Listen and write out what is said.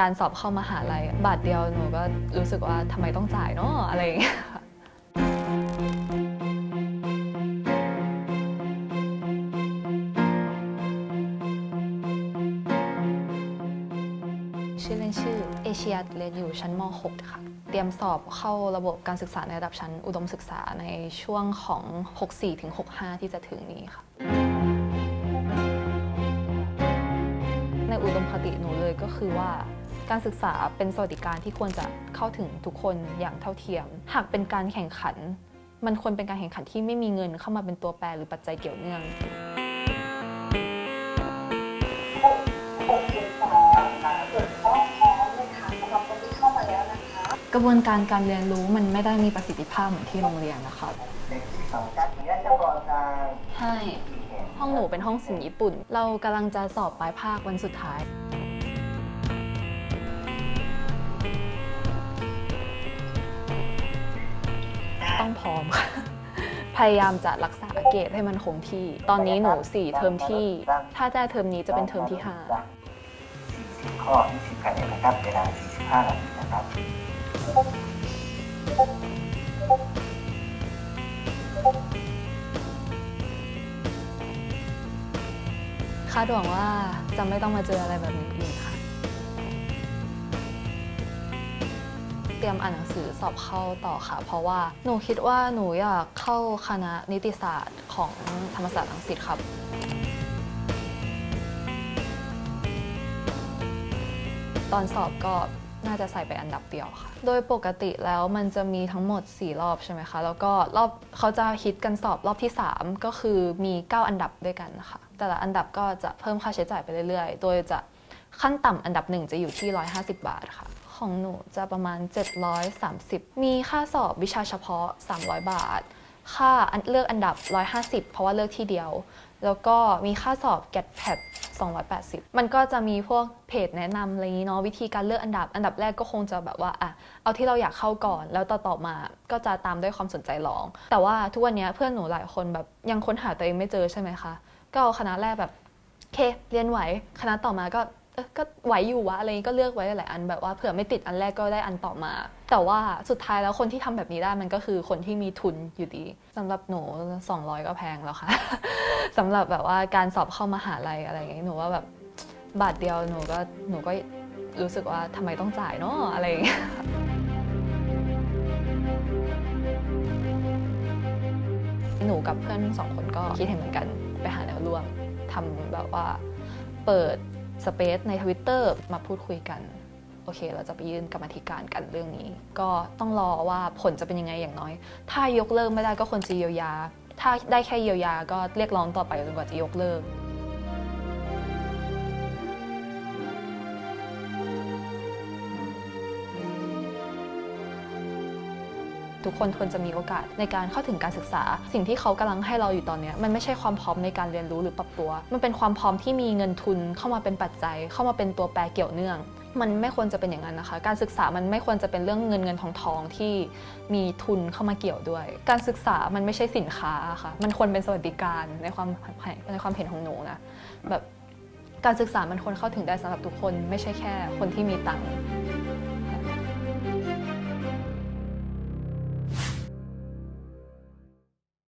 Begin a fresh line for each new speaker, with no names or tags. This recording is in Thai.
การสอบเข้ามหาลัยบาทเดียวหนูก็รู้สึกว่าทำไมต้องจ่ายเนาะอะไรอย่างเงี้ยค่ะชื่อเล่นชื่อเอเชียเรียนอยู่ชั้นม .6 ค่ะ เตรียมสอบเข้าระบบการศึกษาในระดับชั้นอุดมศึกษาในช่วงของ 64-65 ที่จะถึงนี้ค่ะในอุดมคติหนูเลยก็คือว่า การศึกษาเป็นสวัสดิการที่ควรจะเข้าถึงทุกคนอย่างเท่าเทียม หากเป็นการแข่งขัน มันควรเป็นการแข่งขันที่ไม่มีเงินเข้ามาเป็นตัวแปรหรือปัจจัยเกี่ยวเนื่องกระบวนการการเรียนรู้มันไม่ได้มีประสิทธิภาพเหมือนที่โรงเรียนนะคะ
ในที่ของการเรียนเฉพาะทาง
ใช่ห้องหนูเป็นห้องศิลป์ญี่ปุ่น เรากำลังจะสอบปลายภาควันสุดท้าย ต้องพร้อมค่ะ พยายามจะรักษาเกรดให้มันคงที่ ตอนนี้หนู4เทอมที่ ถ้าได้เทอมนี้จะเป็นเทอมที่
40ข้อ20คะแนนนะครับเวลา 45 นาทีนะครับ
5คาดหวังว่าจะไม่ต้องมาเจออะไรแบบนี้อีกค่ะ ตรียมอ่านหนังสือสอบเข้าต่อค่ะ เพราะว่าหนูคิดว่าหนูอยากเข้าคณะนิติศาสตร์ของธรรมศาสตร์รังสิตครับตอนสอบก็น่าจะใส่ไปอันดับเดียวค่ะ โดยปกติแล้วมันจะมีทั้งหมด 4 รอบใช่ไหมคะ แล้วก็รอบเขาจะฮิตกันสอบรอบที่ 3 ก็คือมี 9 อันดับด้วยกันนะคะ แต่ละอันดับก็จะเพิ่มค่าใช้จ่ายไปเรื่อยๆ โดยจะขั้นต่ำอันดับหนึ่งจะอยู่ที่ 150 บาทค่ะ ของหนูจะประมาณ 730 มีค่าสอบวิชาเฉพาะ 300 บาท ค่าอันเลือกอันดับ 150 เพราะว่าเลือกที่เดียว แล้วก็มีค่าสอบ GET PAT 280 มันก็จะมีพวกเพจแนะนำอะไรนี้เนาะวิธีการเลือกอันดับ อันดับแรกก็คงจะแบบว่าอะเอาที่เราอยากเข้าก่อน แล้วต่อต่อมาก็จะตามด้วยความสนใจรอง แต่ว่าทุกวันนี้เพื่อนหนูหลายคนแบบยังค้นหาตัวเองไม่เจอใช่ไหมคะก็เอาคณะแรกแบบเคเรียนไหว คณะต่อมาก็ ก็ไหวอยู่วะอะไรนี้ก็เลือกไว้หลายอันแบบว่าเผื่อไม่ติดอันแรกก็ได้อันต่อมา แต่ว่าสุดท้ายแล้วคนที่ทำแบบนี้ได้มันก็คือคนที่มีทุนอยู่ดีสำหรับหนู 200 ก็แพงแล้วค่ะสำหรับแบบว่าการสอบเข้ามหาลัยอะไรอย่างนี้หนูว่าแบบบาทเดียวหนูก็หนูก็รู้สึกว่าทำไมต้องจ่ายเนาะอะไรอย่างเงี้ยหนูกับเพื่อนสองคนก็คิดเห็นเหมือนกันไปหาแนวร่วมทำแบบว่าเปิด สเปซใน Twitter มาพูดคุยกัน โอเค เราจะไปยื่นกรรมธิการกันเรื่องนี้ ก็ต้องรอว่าผลจะเป็นยังไงอย่างน้อย ถ้ายกเลิกไม่ได้ก็ควรจะเยียวยา ถ้าได้แค่เยียวยาก็เรียกร้องต่อไปจนกว่าจะยกเลิก ทุกคนควรจะมีโอกาสในการเข้าถึงการศึกษา สิ่งที่เขากำลังให้เราอยู่ตอนนี้มันไม่ใช่ความพร้อมในการเรียนรู้หรือปรับตัว มันเป็นความพร้อมที่มีเงินทุนเข้ามาเป็นปัจจัย เข้ามาเป็นตัวแปรเกี่ยวเนื่องมันไม่ควรจะเป็นอย่างนั้นนะคะ การศึกษามันไม่ควรจะเป็นเรื่องเงินเงินทองทองที่มีทุนเข้ามาเกี่ยวด้วย การศึกษามันไม่ใช่สินค้าค่ะ มันควรเป็นสวัสดิการในความในความเห็นของหนูนะ แบบการศึกษามันควรเข้าถึงได้สำหรับทุกคน ไม่ใช่แค่คนที่มีตังค์